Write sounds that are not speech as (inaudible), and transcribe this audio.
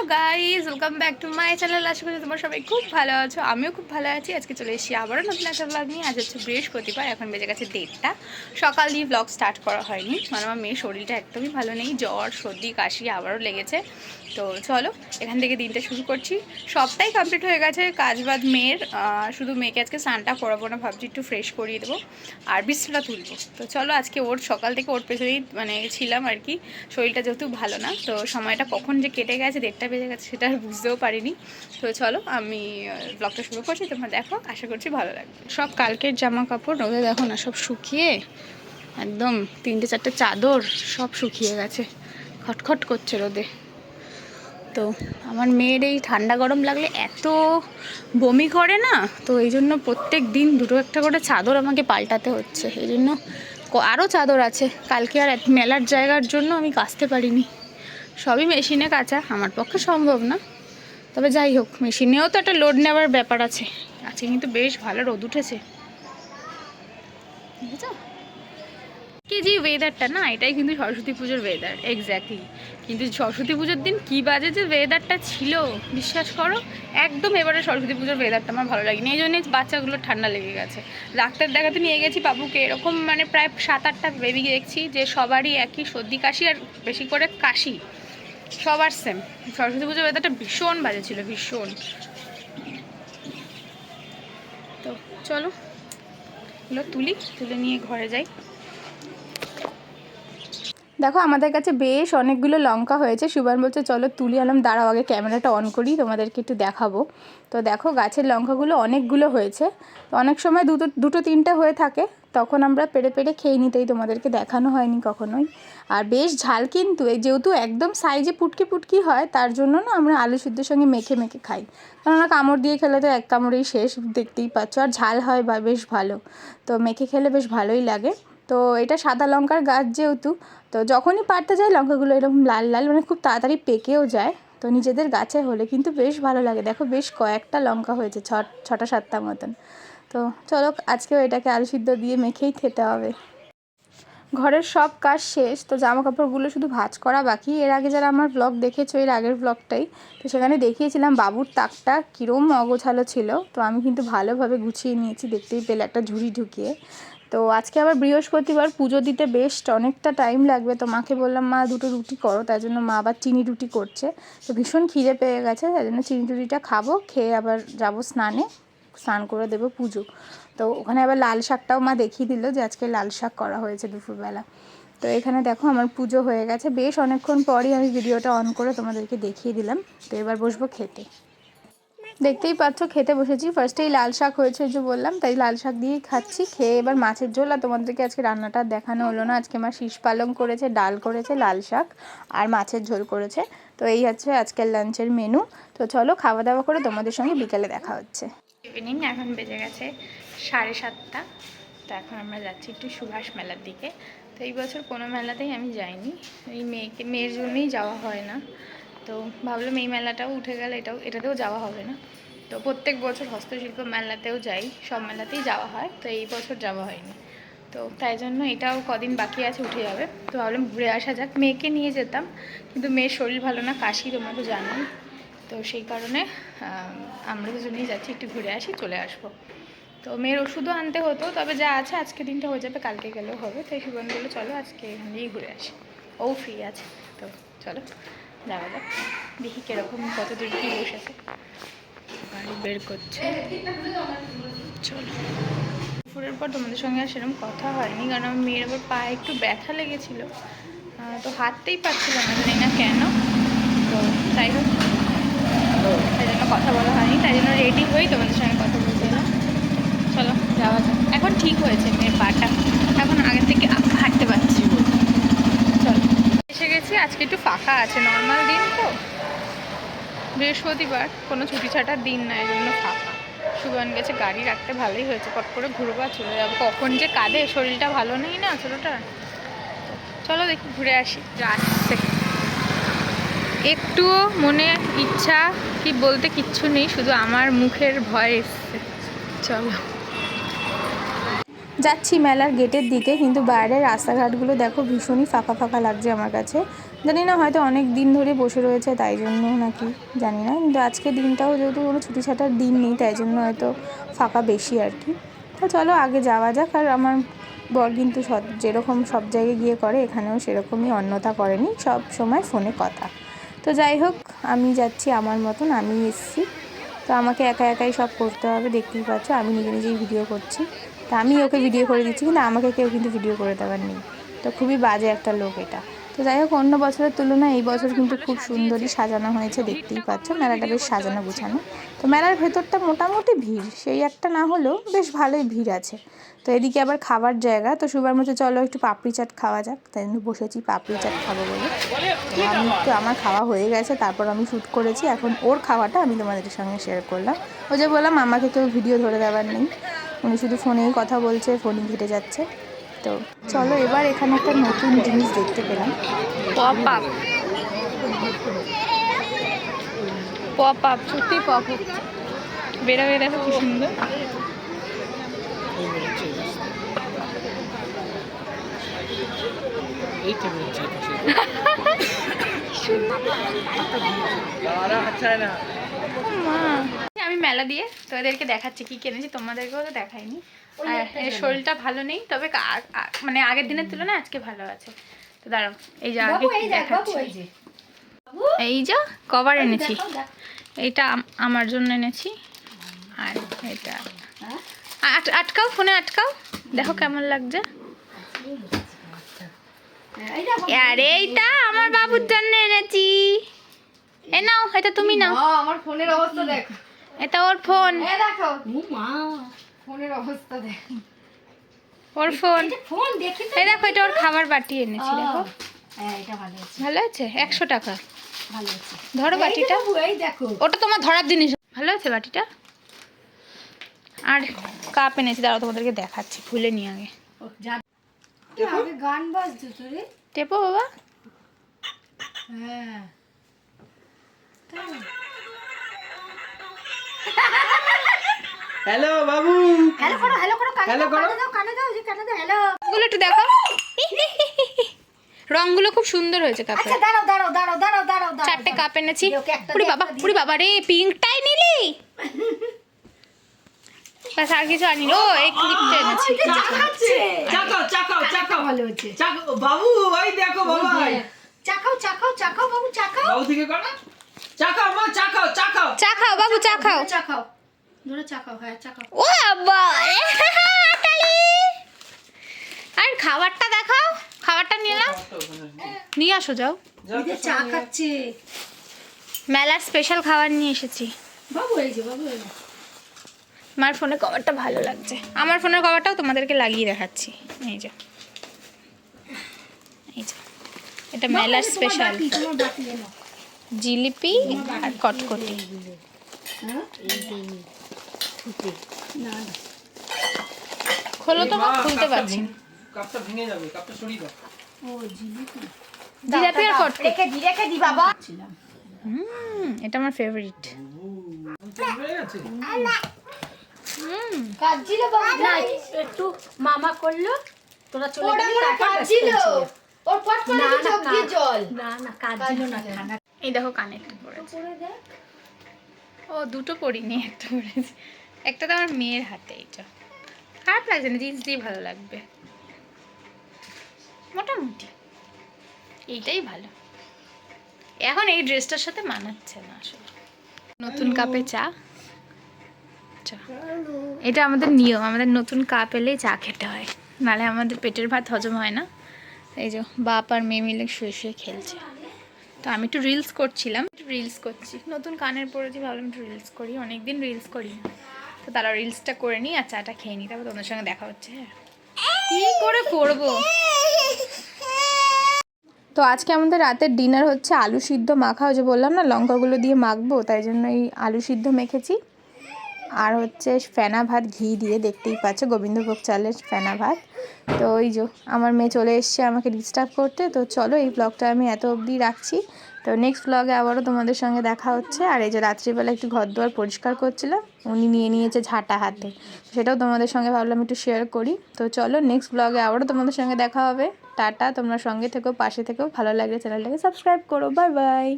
Hello guys welcome back to my channel আশা করি তোমার সবাই খুব ভালো আছো, আমিও খুব ভালো আছি। আজকে চলে এসেছি আবারও নতুন একটা ব্লগ নিয়ে। আজ হচ্ছে বৃহস্পতিবার, এখন বেজে গেছে দেড়টা। সকাল দিয়ে ব্লগ স্টার্ট করা হয়নি। মানে আমার মেয়ের শরীরটা একদমই ভালো নেই, জ্বর, সর্দি, কাশি আবারও লেগেছে। তো চলো, এখান থেকে দিনটা শুরু করছি। সবটাই কমপ্লিট হয়ে গেছে, কাজ বাদ মেয়ের শুধু মেয়েকে আজকে স্নানটা করাবো না, ভাবছি একটু ফ্রেশ করিয়ে দেবো, আর বিছানা তুলবো। তো চলো, আজকে ওর সকাল থেকে ওর পেছনেই মানে ছিলাম আর কি, শরীরটা যেহেতু ভালো না, তো সময়টা কখন যে কেটে গেছে, দেড়টা বেজে গেছে, সেটা আর বুঝতেও পারিনি। তো চলো, আমি ব্লগটা শুরু করছি, তোমরা দেখো, আশা করছি ভালো লাগবে। সব কালকের জামা কাপড় রোদে দেখো না, সব শুকিয়ে, একদম তিনটে চারটে চাদর সব শুকিয়ে গেছে, খটখট করছে রোদে। তো আমার মেয়ের এই ঠান্ডা গরম লাগলে এত বমি করে না, তো এই জন্য প্রত্যেক দিন দুটো একটা করে চাদর আমাকে পাল্টাতে হচ্ছে। এই জন্য আরও চাদর আছে। কালকে আর মেলার জায়গার জন্য আমি কাচতে পারিনি। সবই মেশিনে কাচা, আমার পক্ষে সম্ভব না। তবে যাই হোক, মেশিনেও তো একটা লোড নেওয়ার ব্যাপার আছে। আজকে কিন্তু বেশ ভালো রোদ উঠেছে। বুঝেছ কি যে ওয়েদারটা না, এটাই কিন্তু সরস্বতী পুজোর ওয়েদার এক্স্যাক্টলি কিন্তু সরস্বতী পুজোর দিন কি বাজে যে ওয়েদারটা ছিল, বিশ্বাস করো? একদম এবারে সরস্বতী পুজোর ওয়েদারটা আমার ভালো লাগেনি। এই জন্যই বাচ্চাগুলো ঠান্ডা লেগে গেছে। ডাক্তার দেখাতে নিয়ে গেছি বাবুকে, এরকম মানে প্রায় সাত আটটা বেবি দেখছি যে সবারই একই সর্দি, কাশি আর বেশি করে কাশি। সবার সেম সরস্বতী পুজোর ওয়েদারটা ভীষণ বাজে ছিল, ভীষণ। তো চলো, এগুলো তুলি, তুলে নিয়ে ঘরে যাই। দেখো, আমাদের কাছে বেশ অনেকগুলো লঙ্কা হয়েছে। সুবান বলছে, চলো তুলি আলম দাঁড়াও, আগে ক্যামেরাটা অন করি, তোমাদেরকে একটু দেখাবো। তো দেখো, গাছের লঙ্কাগুলো অনেকগুলো হয়েছে। অনেক সময় দুটো দুটো, তিনটে হয়ে থাকে, তখন আমরা পেড়ে পেড়ে খেয়ে নিতেই তোমাদেরকে দেখানো হয়নি কখনোই। আর বেশ ঝাল কিন্তু, এই যেহেতু একদম সাইজে পুটকি পুটকি হয়, তার জন্য না আমরা আলু সিদ্ধের সঙ্গে মেখে মেখে খাই। কেননা কামড় দিয়ে খেলে তো এক কামড়েই শেষ, দেখতেই পাচ্ছ। আর ঝাল হয় বা, বেশ ভালো। তো মেখে খেলে বেশ ভালোই লাগে। তো এটা সাদা লঙ্কার গাছ যেহেতু তো যখনই পারতে যায় লঙ্কাগুলো এরকম লাল লাল মানে খুব তাড়াতাড়ি পেকেও যায়। তো নিজেদের গাছে হলে কিন্তু বেশ ভালো লাগে। দেখো বেশ কয়েকটা লঙ্কা হয়েছে, ছ, ছটা, সাতটা মতন। তো চলো, আজকেও এটাকে আলু সিদ্ধ দিয়ে মেখেই খেতে হবে। ঘরের সব কাজ শেষ, তো জামা কাপড়গুলো শুধু ভাঁজ করা বাকি। এর আগে যারা আমার ব্লগ দেখেছ, এর আগের ব্লগটাই তো সেখানে দেখিয়েছিলাম বাবুর তাকটা কীরম অগোছালো ছিল। তো আমি কিন্তু ভালোভাবে গুছিয়ে নিয়েছি, দেখতেই পেলে একটা ঝুড়ি ঢুকিয়ে। তো আজকে আবার বৃহস্পতিবার পুজো দিতে বেশ অনেকটা টাইম লাগবে। তো মাকে বললাম, মা, দুটো রুটি করো। তাই জন্য মা আবার চিনি রুটি করছে। তো ভীষণ খিদে পেয়ে গেছে তাই জন্য চিনি রুটিটা খাব, খেয়ে আবার যাব স্নানে, স্নান করে দেবো পুজো। তো ওখানে আবার লাল শাকটাও মা দেখিয়ে দিল যে আজকে লাল শাক করা হয়েছে দুপুরবেলা। তো এখানে দেখো আমার পুজো হয়ে গেছে। বেশ, অনেকক্ষণ পরই আমি ভিডিওটা অন করে তোমাদেরকে দেখিয়ে দিলাম। তো এবার বসবো খেতে। দেখতেই পাচ্ছ, খেতে বসেছি। ফার্স্টেই লাল শাক হয়েছে যে বললাম, তাই লাল শাক দিয়েই খাচ্ছি। খেয়ে এবার মাছের ঝোল, আর তোমাদেরকে আজকে রান্নাটা দেখানো হলো না। আজকে মা শীষ পালং করেছে, ডাল করেছে, লাল শাক, আর মাছের ঝোল করেছে। তো এই হচ্ছে আজকের লাঞ্চের মেনু তো চলো খাওয়া দাওয়া করে তোমাদের সঙ্গে বিকালে দেখা হচ্ছে। ইভিনিং এখন বেজে গেছে সাড়ে সাতটা। তো এখন আমরা যাচ্ছি একটু সুভাষ মেলার দিকে। তো এই বছর কোনো মেলাতেই আমি যাইনি। এই মেয়েকে, মেয়ের জন্যই যাওয়া হয় না। তো ভাবলাম এই মেলাটাও উঠে গেলে এটাও এটাতেও যাওয়া হবে না। তো প্রত্যেক বছর হস্তশিল্প মেলাতেও যাই সব মেলাতেই যাওয়া হয় তো এই বছর যাওয়া হয়নি। তো তাই জন্য এটাও কদিন বাকি আছে উঠে যাবে। তো ভাবলাম ঘুরে আসা যাক মেয়েকে নিয়ে যেতাম কিন্তু মেয়ের শরীর ভালো না কাশি তোমরা তো জানোই। তো সেই কারণে আম, আমরা দুজনেই যাচ্ছি একটু ঘুরে আসি চলে আসব। তো মেয়ের ওষুধও আনতে হতো তবে যা আছে আজকে দিনটা হয়ে যাবে কালকে গেলেও হবে। তাই সুবন বলল চলো আজকে এখান দিয়েই ঘুরে আসি। ও ফ্রি আছে তো চলো। যাওয়া যাক দেখি কীরকম কত দূর কি বসেছে গাড়ি বের করছে। চলো। দুপুরের পর তোমাদের সঙ্গে আর সেরকম কথা হয়নি, কারণ আমার মেয়ের আবার পায়ে একটু ব্যথা লেগেছিলো। তো হাঁটতেই পারছিলাম না, জানি না কেন। তো যাই হোক। তাই জন্য কথা বলা হয়নি, তাই জন্য রেডি হয়েই তোমাদের সঙ্গে কথা বলতে এলাম চলো, যাওয়া যাক। এখন ঠিক হয়েছে, মেয়ের পাটা এখন আগের থেকে আ- হাঁটতে পারছি চলো এসে গেছি আজকে একটু ফাঁকা আছে নর্মাল দিন তো। বৃহস্পতিবার কোনো ছুটি ছাটার দিন না এই জন্য ফাঁকা। সুগান গেছে গাড়ি রাখতে ভালোই হয়েছে। পট করে ঘুরবো চলে যাব। কখন যে কাঁদে শরীরটা ভালো নেই না ছোটোটা চলো দেখি ঘুরে আসি। আসছে একটুও মনে ইচ্ছা কি বলতে কিচ্ছু নেই শুধু আমার মুখের ভয় এসছে। চলো। যাচ্ছি মেলার গেটের দিকে কিন্তু বাইরের রাস্তাঘাটগুলো দেখো ভীষণই ফাঁকা ফাঁকা লাগছে আমার কাছে। জানি না, হয়তো অনেক দিন ধরে বসে রয়েছে, তাই জন্য নাকি জানি না। কিন্তু আজকে দিনটাও যেহেতু কোনো ছুটি ছাটার দিন নেই, তাই জন্য হয়তো ফাঁকা বেশি আর কি। তো চলো আগে যাওয়া যাক, আর আমার বর কিন্তু সব, যেরকম সব জায়গায় গিয়ে করে, এখানেও সেরকমই অন্যতা করেনি, সব সময় ফোনে কথা। তো যাই হোক, আমি যাচ্ছি আমার মতন, আমি এসছি। তো আমাকে একা একাই সব করতে হবে, দেখতেই পাচ্ছ, আমি নিজে নিজেই ভিডিও করছি। তা আমি ওকে ভিডিও করে দিচ্ছি, কিন্তু আমাকে কেউ কিন্তু ভিডিও করে দেওয়ার নেই। তো খুবই বাজে একটা লোক এটা। তো যাই হোক, অন্য বছরের তুলনায় এই বছর কিন্তু খুব সুন্দরই সাজানো হয়েছে, দেখতেই পাচ্ছ। মেলাটা বেশ সাজানো গুছানো। তো মেলার ভেতরটা মোটামুটি ভিড়। সেই একটা না হলেও বেশ ভালোই ভিড় আছে। তো এদিকে আবার খাবার জায়গা। তো সুবার মতো চলো একটু পাপড়ি চাট খাওয়া যাক। তাই জন্য বসেছি পাপড়ি চাট খাব বলে। আমি তো আমার খাওয়া হয়ে গেছে, তারপর আমি শ্যুট করেছি। এখন ওর খাওয়াটা আমি তোমাদের সঙ্গে শেয়ার করলাম। ও যে বললাম, আমাকে কেউ ভিডিও ধরে দেওয়ার নেই। উনি শুধু ফোনেই কথা বলছে ফোনই ঘেটে যাচ্ছে। তো চলো এবার এখানে একটা নতুন জিনিস দেখতে পেলাম। পপ আপ পপ আপ সত্যি পপ হচ্ছে বেরোবে দেখো কি সুন্দর। (laughs) মা। আমি মেলা দিয়ে তোদেরকে দেখাচ্ছি কি কিনেছি তোমাদেরকেও তো দেখাইনি। এর শরীরটা ভালো নেই তবে মানে আগের দিনের তুলনায় আজকে ভালো আছে। তো দাঁড়াও এই যে আগে দেখাচ্ছি। এই যে। কভার এনেছি। এইটা আমার জন্য এনেছি। আর এটা। আট- আটকাও ফোনে আটকাও। দেখো কেমন লাগছে। আর এইটা আমার বাবুর জন্য এনেছি। এ নাও এটা তুমি নাও। আমার ফোনের অবস্থা দেখ। এটা ওর ফোন। এ দেখো। মা। ফোনের অবস্থা দেখ ওর ফোন। ফোন দেখি এই দেখো এটা ওর খাবার বাটি এনেছি দেখো। হ্যাঁ এটা ভালো আছে। ভালো আছে? একশো টাকা। ভালো আছে। ধরো বাটিটা। এই দেখো। ওটা তোমার ধরার জিনিস। ভালো আছে বাটিটা? আর কাপ এনেছি দাঁড়াও তোমাদেরকে দেখাচ্ছি খুলে নিয়ে আগে। গান বাজতো তো রে। টেপো বাবা। হ্যাঁ। (laughs) হ্যালো বাবু হ্যালো করো হ্যালো করো কানে দাও করো। কানে দাও কানে দাও যে কানে দাও হ্যালো গুলো একটু দেখো রংগুলো খুব সুন্দর হয়েছে কাপের আচ্ছা দাঁড়াও দাঁড়াও দাঁড়াও দাঁড়াও দাঁড়াও চারটে কাপ এনেছি পুরি বাবা পুরি বাবা রে পিঙ্কটাই নিলি ব্যাস আর কিছু আনি ও এই ক্লিপটা এনেছি চাকাও চাকাও চাকাও ভালো হচ্ছে চাকাও বাবু ওই দেখো বাবা চাকাও চাকাও চাকাও বাবু চাকাও বাবু থেকে করো চাকাও মা চাকাও চাকাও চা খাও বাবু চা খাও ধরে চাকাও ধরে চাকাও হ্যাঁ চাকাও ও বাবা (laughs) আর খাবারটা দেখাও খাবারটা নিয়ে নাও। নিয়ে আসো যাও। চা খাচ্ছে। মেলার স্পেশাল খাবার নিয়ে এসেছি। বাবু এই যে বাবু আমার ফোনের কভারটা ভালো লাগছে। আমার ফোনের কভারটাও তোমাদেরকে লাগিয়ে দেখাচ্ছি। এই যে। এই যে। এটা মেলার স্পেশাল জিলিপি আর কটকটি। হ্যাঁ। ফুটে। না না। খোলো তো মা, খুলতে পারছি কাপটা ভেঙে যাবে কাপটা সরিয়ে দাও। ও জিলিপি। জিলাপি আর কটকটি রেখে দি রেখে দি বাবা। হুম এটা আমার ফেভারিট হুম। কাজ বাবা। না একটু মামা করল। তোরা চলে গেলি কাজ ওর পট করে চোখ দিয়ে জল। না না কাজ না এই দেখো দেখ। ও দুটো পরিনি একটা একটা তো আমার মেয়ের হাতে এটা খারাপ লাগছে না জিন্স দিয়ে ভালো লাগবে। মোটামুটি। এইটাই ভালো। এখন এই ড্রেসটার সাথে মানাচ্ছে না আসলে। নতুন কাপে চা। এটা আমাদের নিয়ম আমাদের নতুন কাপ এলেই চা খেতে হয়। নালে আমাদের পেটের ভাত হজম হয় না। এই যে বাপ আর মেয়ে মিলে শুয়ে শুয়ে খেলছে। তো আমি একটু রিলস করছিলাম। একটু রিলস করছি। নতুন কানের পরেছি ভাবলাম একটু রিলস করি অনেক দিন রিলস করি না তো তারা রিলসটা করে নিই আর চাটা খেয়ে নিই। তারপর তোমাদের সঙ্গে দেখা হচ্ছে হ্যাঁ। কী করে করব? তো আজকে আমাদের রাতের ডিনার হচ্ছে আলু সিদ্ধ মাখা। ওই যে বললাম না, লঙ্কাগুলো দিয়ে মাখবো, তাই জন্য এই আলু সিদ্ধ মেখেছি। আর হচ্ছে ফেনা ভাত ঘি দিয়ে দেখতেই পাচ্ছ, গোবিন্দভোগ চালের ফেনা ভাত। তো ওই যে আমার মেয়ে চলে এসছে আমাকে ডিস্টার্ব করতে, তো চলো এই ব্লগটা আমি এত অবধি রাখছি। তো নেক্সট ব্লগে আবারও তোমাদের সঙ্গে দেখা হচ্ছে। আর এই যে রাত্রিবেলা একটু ঘর দুয়ার পরিষ্কার করছিলাম, উনি নিয়ে নিয়েছে ঝাঁটা হাতে। সেটাও তোমাদের সঙ্গে ভাবলাম একটু শেয়ার করি। তো চলো নেক্সট ব্লগে আবারও তোমাদের সঙ্গে দেখা হবে। টাটা, তোমরা সঙ্গে থেকো, পাশে থেকো। ভালো লাগলে চ্যানেলটাকে সাবস্ক্রাইব করো। Bye bye